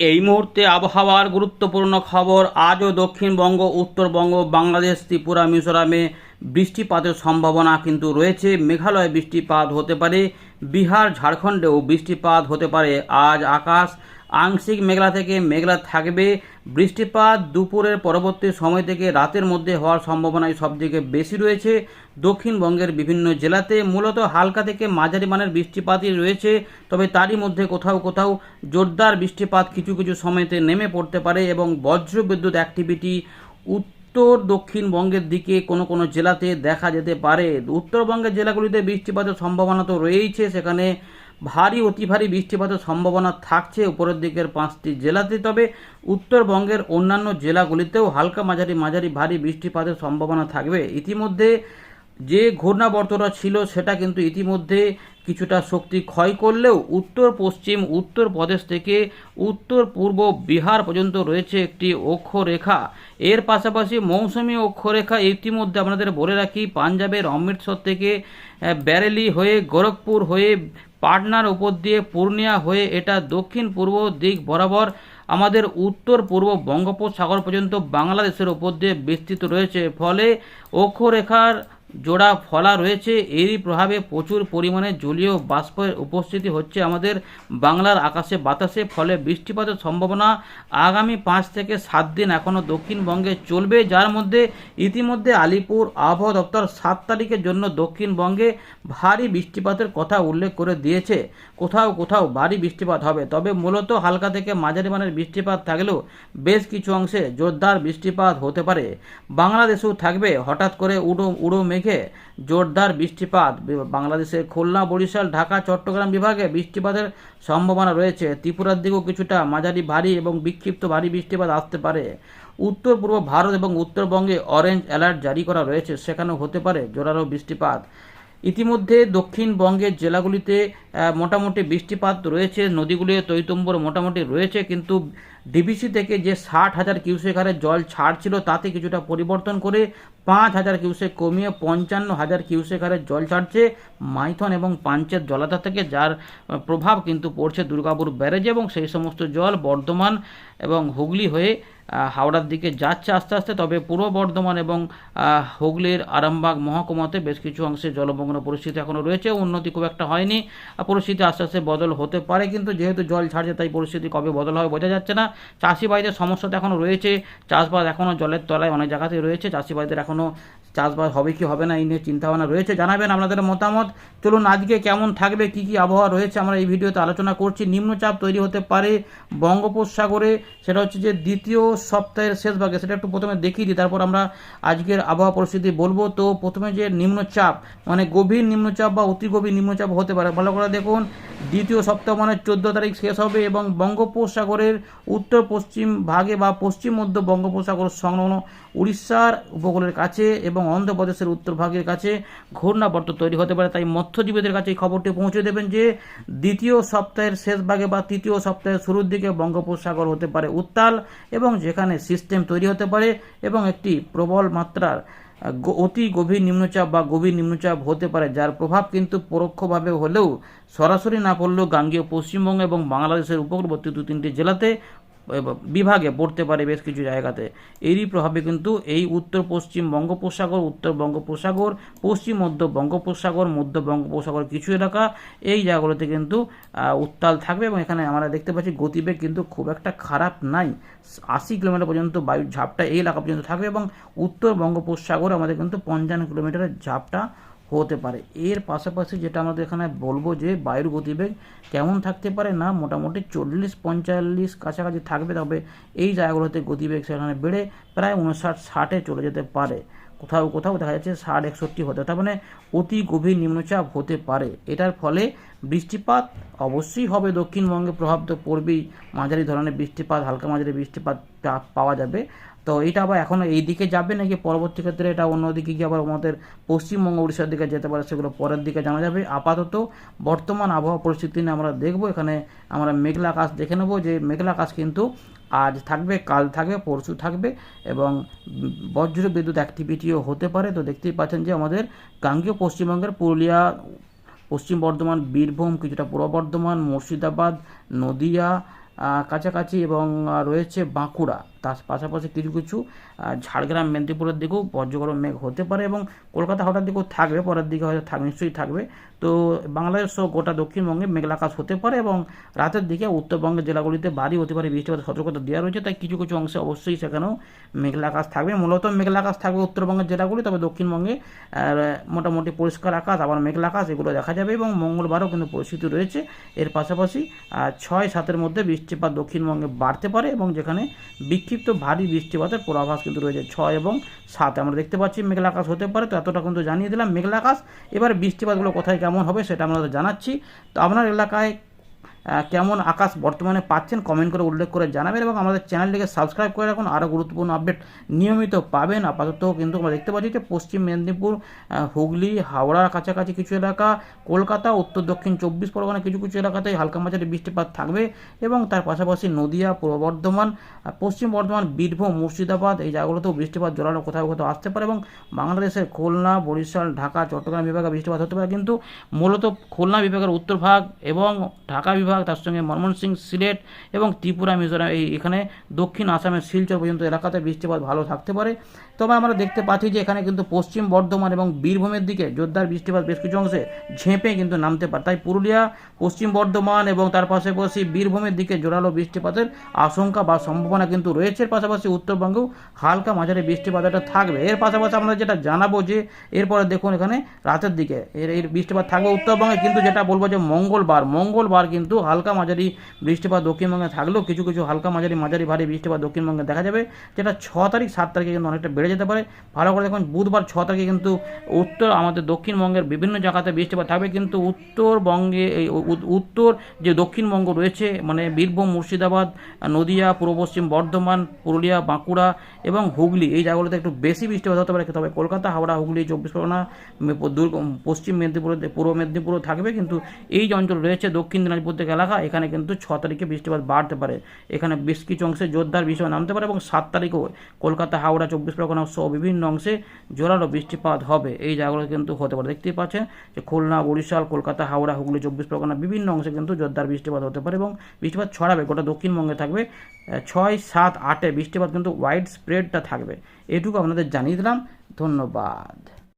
এই মুহূর্তে আবহাওয়ার গুরুত্বপূর্ণ খবর, আজও দক্ষিণবঙ্গ, উত্তরবঙ্গ, বাংলাদেশ, ত্রিপুরা, মিজোরামে বৃষ্টিপাতের সম্ভাবনা কিন্তু রয়েছে। মেঘালয় বৃষ্টিপাত হতে পারে, বিহার, ঝাড়খণ্ডেও বৃষ্টিপাত হতে পারে। আজ আকাশ আংশিক মেঘলা থেকে মেঘলা থাকবে। বৃষ্টিপাত দুপুরের পরবর্তী সময় থেকে রাতের মধ্যে হওয়ার সম্ভাবনাই সবথেকে বেশি রয়েছে। দক্ষিণবঙ্গের বিভিন্ন জেলাতে মূলত হালকা থেকে মাঝারি মানের বৃষ্টিপাতই রয়েছে, তবে তারই মধ্যে কোথাও কোথাও জোরদার বৃষ্টিপাত কিছু কিছু সময়তে নেমে পড়তে পারে এবং বজ্র বিদ্যুৎ অ্যাক্টিভিটি উত্তর দক্ষিণবঙ্গের দিকে কোনো কোনো জেলাতে দেখা যেতে পারে। উত্তরবঙ্গের জেলাগুলিতে বৃষ্টিপাতের সম্ভাবনা তো রয়েইছে, সেখানে ভারী, অতি ভারী বৃষ্টিপাতের সম্ভাবনা থাকছে উপরের দিকের পাঁচটি জেলাতে। তবে উত্তরবঙ্গের অন্যান্য জেলাগুলিতেও হালকা মাঝারি মাঝারি ভারী বৃষ্টিপাতের সম্ভাবনা থাকবে। ইতিমধ্যে যে ঘূর্ণাবর্তটা ছিল সেটা কিন্তু ইতিমধ্যে কিছুটা শক্তি ক্ষয় করলেও উত্তর পশ্চিম, উত্তর প্রদেশ থেকে উত্তর পূর্ব বিহার পর্যন্ত রয়েছে একটি অক্ষরেখা। এর পাশাপাশি মৌসুমি অক্ষরেখা ইতিমধ্যে আপনাদের বলে রাখি, পাঞ্জাবের অমৃতসর থেকে ব্যারেলি হয়ে গোরখপুর হয়ে পাটনার উপর দিয়ে পূর্ণিয়া হয়ে এটা দক্ষিণ পূর্ব দিক বরাবর আমাদের উত্তর পূর্ব বঙ্গোপসাগর পর্যন্ত বাংলাদেশের উপর দিয়ে বিস্তৃত রয়েছে। ফলে অক্ষরেখার জোড়া ফলা রয়েছে। এরই প্রভাবে প্রচুর পরিমাণে জলীয় বাষ্পের উপস্থিতি হচ্ছে আমাদের বাংলার আকাশে বাতাসে, ফলে বৃষ্টিপাতের সম্ভাবনা আগামী পাঁচ থেকে সাত দিন এখনও দক্ষিণবঙ্গে চলবে, যার মধ্যে ইতিমধ্যে আলিপুর আবহাওয়া দপ্তর সাত তারিখের জন্য দক্ষিণবঙ্গে ভারী বৃষ্টিপাতের কথা উল্লেখ করে দিয়েছে। কোথাও কোথাও ভারী বৃষ্টিপাত হবে, তবে মূলত হালকা থেকে মাঝারি মানের বৃষ্টিপাত থাকলেও বেশ কিছু অংশে জোরদার বৃষ্টিপাত হতে পারে। বাংলাদেশেও থাকবে, হঠাৎ করে উড়ো উড়ো মেঘে জোরদার বৃষ্টিপাত। বাংলাদেশের খুলনা, বরিশাল, ঢাকা, চট্টগ্রাম বিভাগে বৃষ্টিপাতের সম্ভাবনা রয়েছে। ত্রিপুরার দিকেও কিছুটা মাঝারি ভারী এবং বিক্ষিপ্ত ভারী বৃষ্টিপাত আসতে পারে। উত্তর পূর্ব ভারত এবং উত্তরবঙ্গে অরেঞ্জ অ্যালার্ট জারি করা রয়েছে। সেখানেও হতে পারে জোরালো বৃষ্টিপাত। ইতিমধ্যে দক্ষিণবঙ্গের জেলাগুলিতে মোটামুটি বৃষ্টিপাত রয়েছে নদীগুলিতে তৈতম্বর মোটামুটি রয়েছে, কিন্তু ডিবিসি থেকে যে ষাট হাজার কিউসেক হারে জল ছাড়ছিল, তাতে কিছুটা পরিবর্তন করে পাঁচ হাজার কিউসেক কমিয়ে পঞ্চান্ন হাজার কিউসেক হারে জল ছাড়ছে মাইথন এবং পাঞ্চের জলাধার থেকে, যার প্রভাব কিন্তু পড়ছে দুর্গাপুর ব্যারেজে এবং সেই সমস্ত জল বর্ধমান এবং হুগলি হয়ে হাওড়ার দিকে যাচ্ছে আস্তে আস্তে, তবে পূর্ব বর্ধমান এবং হুগলির আরামবাগ মহকুমাতে বেশ কিছু অংশে জলমগ্ন পরিস্থিতি এখনও রয়েছে। উন্নতি খুব একটা হয়নি। পরিস্থিতি আস্তে আস্তে বদল হতে পারে, কিন্তু যেহেতু জল ছাড়ছে, তাই পরিস্থিতি কবে বদল হবে বোঝা যাচ্ছে না। চাষি ভাইদের সমস্যা তো এখনও রয়েছে। চাষবাস এখনও জলের তলায় অনেক জায়গাতেই রয়েছে। চাষি ভাইদের এখনও চাষবাস হবে কি হবে না, এই নিয়ে চিন্তাভাবনা রয়েছে। জানাবেন আপনাদের মতামত। চলুন আজকে কেমন থাকবে, কি কি আবহাওয়া রয়েছে, আমরা এই ভিডিওতে আলোচনা করছি। নিম্নচাপ তৈরি হতে পারে বঙ্গোপসাগরে। সেটা হচ্ছে যে দ্বিতীয় সপ্তাহের শেষ ভাগে সেটা একটু প্রথমে দেখিয়ে দিই। তারপর আমরা আজকের আবহাওয়া পরিস্থিতি বলব। তো প্রথমে যে নিম্নচাপ মানে গভীর নিম্নচাপ বা অতি গভীর নিম্নচাপ হতে পারে, ভালো করে দেখুন। দ্বিতীয় সপ্তাহ মানে চোদ্দ তারিখ শেষ হবে এবং বঙ্গোপসাগরের উত্তর পশ্চিম ভাগে বা পশ্চিম মধ্য বঙ্গোপসাগর সংলগ্ন উড়িষ্যার উপকূলের কাছে এবং অন্ধ্রপ্রদেশের উত্তর ভাগের কাছে ঘূর্ণাবর্ত তৈরি হতে পারে। তাই মৎস্যজীবীদের কাছে এই খবরটি পৌঁছে দেবেন যে দ্বিতীয় সপ্তাহের শেষ ভাগে বা তৃতীয় সপ্তাহের শুরুর দিকে বঙ্গোপসাগর হতে পারে উত্তাল এবং যেখানে সিস্টেম তৈরি হতে পারে এবং একটি প্রবল মাত্রার অতি গভীর নিম্নচাপ বা গভীর নিম্নচাপ হতে পারে, যার প্রভাব কিন্তু পরোক্ষভাবে হলেও সরাসরি না পড়লেও গাঙ্গীয় পশ্চিমবঙ্গ এবং বাংলাদেশের উপকূলবর্তী দু তিনটি জেলাতে বিভাগে পড়তে পারে বেশ কিছু জায়গাতে। এরই প্রভাবে কিন্তু এই উত্তর পশ্চিম বঙ্গোপসাগর, উত্তর বঙ্গোপসাগর, পশ্চিম মধ্য বঙ্গোপসাগর মধ্য বঙ্গোপসাগর কিছু এলাকা এই জায়গাগুলোতে কিন্তু উত্তাল থাকবে এবং এখানে আমরা দেখতে পাচ্ছি গতিবেগ কিন্তু খুব একটা খারাপ নাই। আশি কিলোমিটার পর্যন্ত বায়ুর ঝাপটা এই এলাকা পর্যন্ত থাকবে এবং উত্তর বঙ্গোপসাগর আমাদের কিন্তু পঞ্চান্ন কিলোমিটারের ঝাপটা হতে পারে। এর পাশাপাশি যেটা আমাদের এখানে বলব যে, বায়ুর গতিবেগ কেমন থাকতে পারে না, মোটামুটি চল্লিশ পঞ্চাল্লিশ কাছাকাছি থাকবে, তবে এই জায়গাগুলোতে গতিবেগ সেখানে বেড়ে প্রায় উনষাট ষাটে চলে যেতে পারে। কোথাও কোথাও দেখা যাচ্ছে ষাট, একষট্টি হতে, তার মানে অতি গভীর নিম্নচাপ হতে পারে। এটার ফলে বৃষ্টিপাত অবশ্যই হবে। দক্ষিণবঙ্গে প্রভাব তো পড়বেই মাঝারি ধরনের বৃষ্টিপাত, হালকা মাঝারি বৃষ্টিপাত পাওয়া যাবে। তো এটা আবার এখনও এই দিকে যাবে নাকি পরবর্তী ক্ষেত্রে এটা অন্যদিকে গিয়ে আবার আমাদের পশ্চিমবঙ্গ উড়িষ্যার দিকে যেতে পারে সেগুলো পরের দিকে জানা যাবে। আপাতত বর্তমান আবহাওয়া পরিস্থিতি নিয়ে আমরা দেখব। এখানে আমরা মেঘলা আকাশ দেখে নেব যে মেঘলা আকাশ কিন্তু আজ থাকবে, কাল থাকবে, পরশু থাকবে এবং বজ্র বিদ্যুৎ অ্যাক্টিভিটিও হতে পারে। তো দেখতেই পাচ্ছেন যে আমাদের গাঙ্গেয় পশ্চিমবঙ্গের পুরুলিয়া, পশ্চিম বর্ধমান, বীরভূম, কিছুটা পূর্ব বর্ধমান, মুর্শিদাবাদ, নদিয়া কাছাকাছি এবং রয়েছে বাঁকুড়া। তার পাশাপাশি কিছু কিছু ঝাড়গ্রাম, মেদিনীপুরের দিকেও বজ্রগরম মেঘ হতে পারে এবং কলকাতা হঠাৎ দিকেও থাকবে, পরের দিকে হয়তো থাক, নিশ্চয়ই থাকবে। তো বাংলাদেশ সহ গোটা দক্ষিণবঙ্গে মেঘলা আকাশ হতে পারে এবং রাতের দিকে উত্তরবঙ্গের জেলাগুলিতে ভারী হতে পারে। বৃষ্টিপাত সতর্কতা দেওয়া রয়েছে, তাই কিছু কিছু অংশে অবশ্যই সেখানেও মেঘলা আকাশ থাকবে। মূলত মেঘলা আকাশ থাকবে উত্তরবঙ্গের জেলাগুলি, তবে দক্ষিণবঙ্গে মোটামুটি পরিষ্কার আকাশ, আবার মেঘলা আকাশ, এগুলো দেখা যাবে এবং মঙ্গলবারও কিন্তু পরিস্থিতি রয়েছে। এর পাশাপাশি ছয় সাতের মধ্যে বৃষ্টিপাত দক্ষিণবঙ্গে বাড়তে পারে এবং যেখানে বিক্ষিপ্ত ভারী বৃষ্টিপাতের পূর্বাভাস কিন্তু রয়েছে ছয় এবং সাত। আমরা দেখতে পাচ্ছি মেঘলা আকাশ হতে পারে, তো এতটা কিন্তু জানিয়ে দিলাম। মেঘলা আকাশ এবার বৃষ্টিপাতগুলো কোথায় কেমন হবে সেটা আমরা জানাচ্ছি। তো আপনার এলাকায় কেমন আকাশ বর্তমানে পাচ্ছেন কমেন্ট করে উল্লেখ করে জানাবেন এবং আমাদের চ্যানেলটিকে সাবস্ক্রাইব করে রাখুন। আরও গুরুত্বপূর্ণ আপডেট নিয়মিত পাবেন। আপাতত কিন্তু আমরা দেখতে পাচ্ছি যে পশ্চিম মেদিনীপুর হুগলি, হাওড়ার কাছাকাছি কিছু এলাকা, কলকাতা, উত্তর দক্ষিণ চব্বিশ পরগনা কিছু কিছু এলাকাতে হালকা মাঝারি বৃষ্টিপাত থাকবে এবং তার পাশাপাশি নদিয়া, পূর্ব বর্ধমান পশ্চিম বর্ধমান, বীরভূম, মুর্শিদাবাদ এই জায়গাগুলোতেও বৃষ্টিপাত জোরালো কোথাও কোথাও আসতে পারে এবং বাংলাদেশের খুলনা, বরিশাল, ঢাকা, চট্টগ্রাম বিভাগে বৃষ্টিপাত হতে পারে। কিন্তু মূলত খুলনা বিভাগের উত্তর ভাগ এবং ঢাকা বিভাগ তার সঙ্গে ময়মনসিংহ সিলেট এবং ত্রিপুরা, মিজোরাম, এই এখানে দক্ষিণ আসামের শিলচর পর্যন্ত এলাকাতে বৃষ্টিপাত ভালো থাকতে পারে। তবে আমরা দেখতে পাচ্ছি যে এখানে কিন্তু পশ্চিম বর্ধমান এবং বীরভূমের দিকে জোরদার বৃষ্টিপাত বেশ কিছু অংশে ঝেঁপে কিন্তু নামতে পারে। তাই পুরুলিয়া, পশ্চিম বর্ধমান এবং তার পাশাপাশি বীরভূমের দিকে জোরালো বৃষ্টিপাতের আশঙ্কা বা সম্ভাবনা কিন্তু রয়েছে। এর পাশাপাশি উত্তরবঙ্গেও হালকা মাঝারি বৃষ্টিপাত একটা থাকবে। এর পাশাপাশি আমরা যেটা জানাব যে এরপরে দেখুন এখানে রাতের দিকে এর এই বৃষ্টিপাত থাকবে উত্তরবঙ্গে। কিন্তু যেটা বলব যে মঙ্গলবার মঙ্গলবার কিন্তু হালকা মাঝারি বৃষ্টিপাত দক্ষিণবঙ্গে থাকলেও কিছু কিছু হালকা মাঝারি মাঝারি ভারী বৃষ্টিপাত দক্ষিণবঙ্গে দেখা যাবে। যেটা ছ তারিখ, সাত তারিখে কিন্তু অনেকটা বেড়ে যেতে পারে। ভালো করে দেখুন, বুধবার ছ তারিখে কিন্তু উত্তর আমাদের দক্ষিণবঙ্গের বিভিন্ন জায়গাতে বৃষ্টিপাত থাকবে কিন্তু উত্তরবঙ্গে এই উত্তর যে দক্ষিণবঙ্গ রয়েছে মানে বীরভূম, মুর্শিদাবাদ, নদিয়া, পূর্ব পশ্চিম বর্ধমান, পুরুলিয়া, বাঁকুড়া এবং হুগলি, এই জায়গাগুলোতে একটু বেশি বৃষ্টিপাত হতে পারে। তবে কলকাতা, হাওড়া, হুগলি, চব্বিশ পরগনা পশ্চিম মেদিনীপুর, পূর্ব মেদিনীপুরও থাকবে। কিন্তু এই অঞ্চল রয়েছে, দক্ষিণ দিনাজপুর থেকে এলাকা, এখানে কিন্তু ছ তারিখে বৃষ্টিপাত বাড়তে পারে। এখানে বেশ কিছু অংশে জোরদার বৃষ্টিপাত নামতে পারে এবং সাত তারিখেও কলকাতা, হাওড়া, চব্বিশ পরগনা সহ বিভিন্ন অংশে জোরালো বৃষ্টিপাত হবে। এই জায়গাগুলো কিন্তু হতে পারে। দেখতেই পাচ্ছেন যে খুলনা, বরিশাল, কলকাতা, হাওড়া, হুগলি, চব্বিশ পরগনা বিভিন্ন অংশে কিন্তু জোরদার বৃষ্টিপাত হতে পারে এবং বৃষ্টিপাত ছড়াবে। গোটা দক্ষিণবঙ্গে থাকবে ছয়, সাত, আটে বৃষ্টিপাত কিন্তু ওয়াইড স্প্রেডটা থাকবে। এটুকু আপনাদের জানিয়ে দিলাম। ধন্যবাদ।